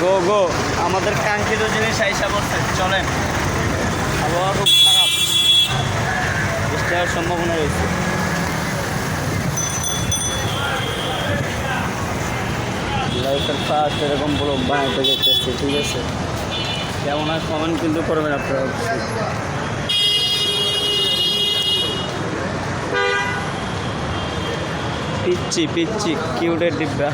গো গো, আমাদের কাঙ্ক্ষিত জিনিস আইসা বলছে চলেন। আবহাওয়া খুব খারাপ। বৃষ্টি হওয়ার সম্ভাবনা রয়েছে। লাইফের ফার্স্ট এরকম ব্লগ বানাইতে যেতেছি ঠিক আছে? কেমন হয় কমেন্ট কিন্তু করবেন আপনারা পিচ্ছি পিচ্ছি কিউটের ডিব্বা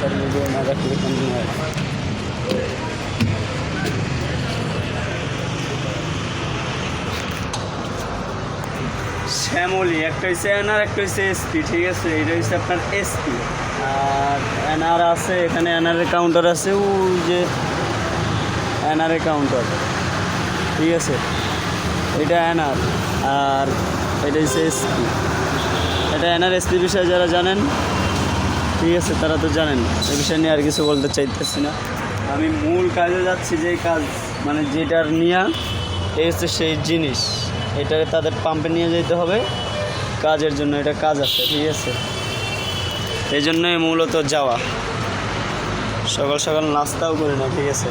কম্পিউটার ভিডিও না রাখলে কেমন হয়? শ্যামলি একটা হচ্ছে এনআর একটা হচ্ছে এসপি ঠিক আছে? এটা হচ্ছে আপনার এসপি আর এনআর আছে, এখানে এনআরের কাউন্টার আছে ওই যে এনআরের কাউন্টার ঠিক আছে? এটা এনআর আর এটা হচ্ছে এসপি এটা এনআর এসপি বিষয়ে যারা জানেন ঠিক আছে, তারা তো জানেন, এ বিষয় নিয়ে আর কিছু বলতে চাইতেছি না। আমি মূল কাজে যাচ্ছি যে কাজ মানে যেটার নিয়ে, এই হচ্ছে সেই জিনিস। এটা তাদের পাম্পে নিয়ে যেতে হবে। কাজের জন্য এটা কাজ আছে, ঠিক আছে? এই জন্যই মূলত যাওয়া। সকাল সকাল নাস্তাও করি না, ঠিক আছে?